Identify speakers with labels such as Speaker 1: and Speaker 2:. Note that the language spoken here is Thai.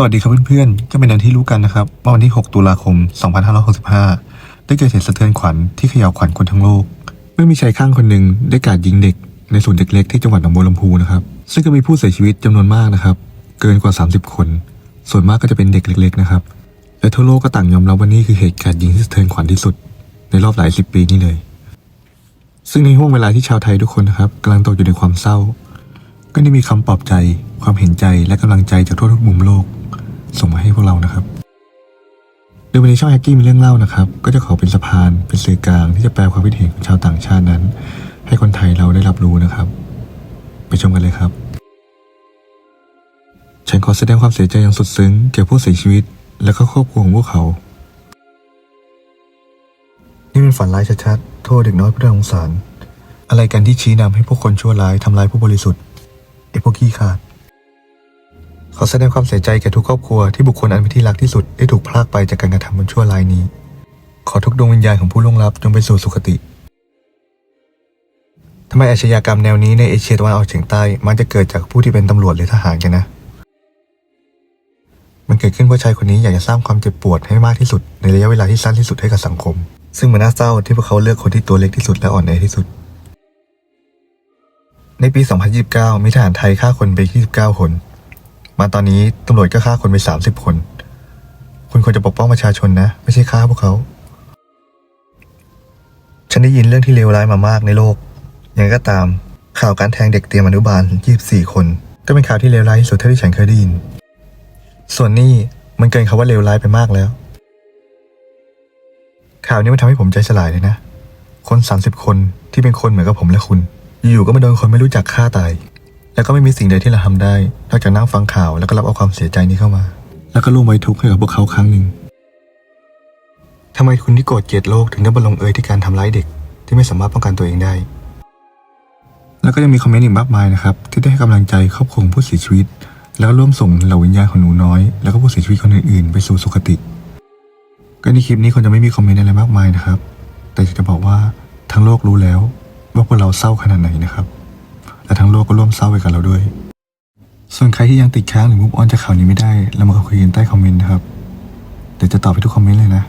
Speaker 1: สวัสดีครับเพื่อนๆ ก็เป็นอันที่รู้กันนะครับว่าวันที่ 6 ตุลาคม 2565 ได้เกิดเหตุสะเทือนขวัญที่เขย่าขวัญคนทั้งโลก เมื่อมีชายข้างคนหนึ่งได้กาดยิงเด็ก ในศูนย์เด็กเล็กที่จังหวัดหนองบัวลำพูนะครับ ซึ่งก็มีผู้เสียชีวิตจำนวนมากนะครับ เกินกว่า 30 คน ส่วนมากก็จะเป็นเด็กเล็ก ๆ นะครับ และทั่วโลกก็ต่างยอมรับว่านี่คือเหตุการณ์ยิงที่สะเทือนขวัญที่สุด ในรอบหลายสิบปีนี้เลย ซึ่งในห่วงเวลาที่ชาวไทยทุกคนนะครับกำลังตกอยู่ในความเศร้า ก็ได้มีคำปลอบใจ ความเห็นใจและกำลังใจจากทั่วทุกมุมโลก ส่งมาให้พวกเรานะครับโดยวันนี้ช่องแฮกกี้มีเรื่องเล่านะครับ ก็จะขอเป็นสะพานเป็นสื่อกลางที่จะแปลความคิดเห็นของชาวต่างชาตินั้น ให้คนไทยเราได้รับรู้นะครับ ไปชมกันเลยครับ ฉันขอแสดงความเสียใจอย่างสุดซึ้งแก่ผู้เสียชีวิต และก็ครอบครัวของพวกเขา นี่เป็นฝันร้ายชัดๆ โทษเด็กน้อยผู้น่าสงสาร อะไรกันที่ชี้นำให้พวกคนชั่วร้ายทำร้ายผู้บริสุทธิ์ไอ้พวกขี้ขาด ขอแสดงความเสียใจแก่ทุกครอบครัวที่บุคคลอันเป็นที่รักที่สุดได้ถูกพรากไปจากการกระทำบนชั่วร้ายนี้ ขอทุกดวงวิญญาณของผู้ล่วงลับจงไปสู่สุคติทำไมอาชญากรรมแนวนี้ในเอเชียตะวันออกเฉียงใต้มักจะเกิดจากผู้ที่เป็นตำรวจหรือทหารกันนะ มันเกิดขึ้นเพราะชายคนนี้อยากจะสร้างความเจ็บปวดให้มากที่สุดในระยะเวลาที่สั้นที่สุดให้กับสังคม ซึ่งมันน่าเศร้าที่พวกเขาเลือกคนที่ตัวเล็กที่สุดและอ่อนแอที่สุด ในปี 2029 มีทหารไทยฆ่าคนไป 29 คน มาตอนนี้ตำรวจก็ฆ่าคนไป30คน คุณควรจะปกป้องประชาชนนะ ไม่ใช่ฆ่าพวกเขา ฉันได้ยินเรื่องที่เลวร้ายมามากในโลกอย่างไรก็ตามข่าวการแทงเด็กเตรียมอนุบาล 24 คน ก็เป็นข่าวที่เลวร้ายที่สุดเท่าที่ฉันเคยได้ยิน ส่วนนี้มันเกินคำว่าเลวร้ายไปมากแล้ว ข่าวนี้มันทำให้ผมใจสลายเลยนะ คน 30 คนที่เป็นคนเหมือนกับผมและคุณ อยู่ๆก็มาโดนคนไม่รู้จักฆ่าตาย แล้วก็ไม่มีสิ่งใดที่เราทำได้ นอกจากนั่งฟังข่าวแล้วก็รับเอาความเสียใจนี้เข้ามา แล้วก็ร่วมไว้ทุกข์ให้กับพวกเขาครั้งหนึ่งทำไมคุณที่โกรธเกลียดโลกถึงได้มาลงเอยที่การทำร้ายเด็กที่ไม่สามารถป้องกันตัวเองได้ แล้วก็ยังมีคอมเมนต์อีกมากมายนะครับ ที่ได้ให้กำลังใจครอบครัวของผู้เสียชีวิต แล้วก็ร่วมส่งเหล่าวิญญาณของหนูน้อย แล้วก็ผู้เสียชีวิตคนอื่นๆไปสู่สุคติ ก็ในคลิปนี้คนจะไม่มีคอมเมนต์อะไรมากมายนะครับ แต่จะบอกว่าทั้งโลกรู้แล้วว่าพวกเราเศร้าขนาดไหนนะครับ และทั้งโลกก็ร่วมเศร้าไปกับเราด้วย ส่วนใครที่ยังติดค้างหรือมุกออนจากข่าวนี้ไม่ได้ เรามาคุยกันใต้คอมเมนต์นะครับ เดี๋ยวจะตอบไปทุกคอมเมนต์เลยนะ